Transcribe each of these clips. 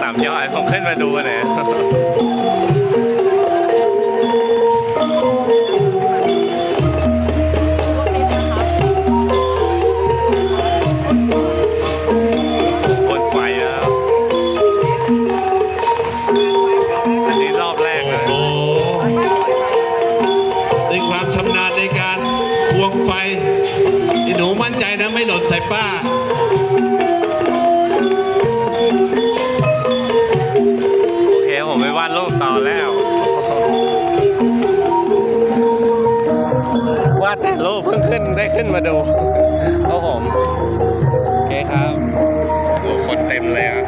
สามยอดผมขึ้นมาดูเลยบนไฟนะครับอันนี้รอบแรกนะโอ้ในความชำนาญในการควงไฟไอ้หนูมั่นใจนะไม่หล่นใส่ป้า วาดแต่รูปเพิ่งขึ้นได้ขึ้นมาดูครับผมโอเคครับดูคนเต็มเลยครับ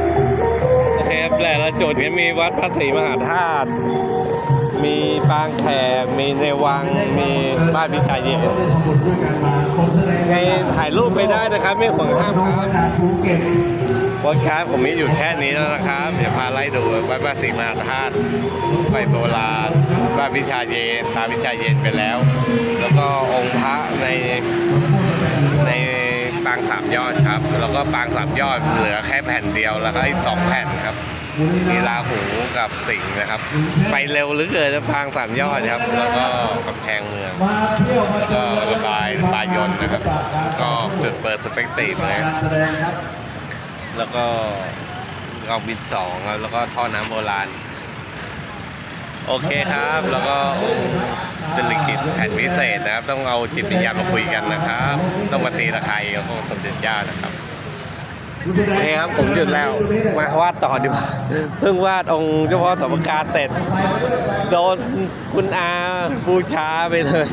โอเคครับแต่ละจุดก็มีวัดพระศรีมหาธาตุมีปางแขกมีในวังมีบ้านพิชัยเย็นไงถ่ายรูปไปได้นะครับ ไม่ห่วงห้ามครับ โพสครับผมมีอยู่แค่นี้แล้วนะครับ เดี๋ยวพาไล่ดูวัดพระศรีมหาธาตุไฟโบราณบ้านพิชัยเย็นตาพิชัยเย็นไปแล้ว แล้วก็องค์พระในในปางสามยอดครับ แล้วก็ปางสามยอดเหลือแค่แผ่นเดียวแล้วก็อีกสองแผ่นครับมีราหูกับสิงห์นะครับ ไปเร็วหรือเกินนะพางสามยอดครับ แล้วก็กำแพงเมืองแล้วก็ระบายระบายยนต์นะครับ ก็จุดเปิดสเปกตีฟนะการ แล้วก็เอาบินสองครับแล้วก็ท่อน้ำโบราณ โอเคครับ แล้วก็องค์จริกิจแผ่นพิเศษนะครับ ต้องเอาจิตวิญญาณมาคุยกันนะครับ ต้องมาตีตะไคร้กับองค์สมเด็จย่านะครับโอเคครับผมหยุดแล้ว มาวาดต่อดีกว่าเพิ่งวาดองค์เจ้าพ่อสมการเสร็จโดนคุณอาบูชาไปเลย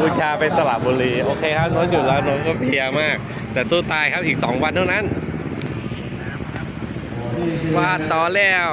บูชาไปสระบุรี โอเคครับน้องหยุดแล้วน้องก็เพลียมาก แต่ตู้ตายครับอีก2วันเท่านั้น ว่าต่อแล้ว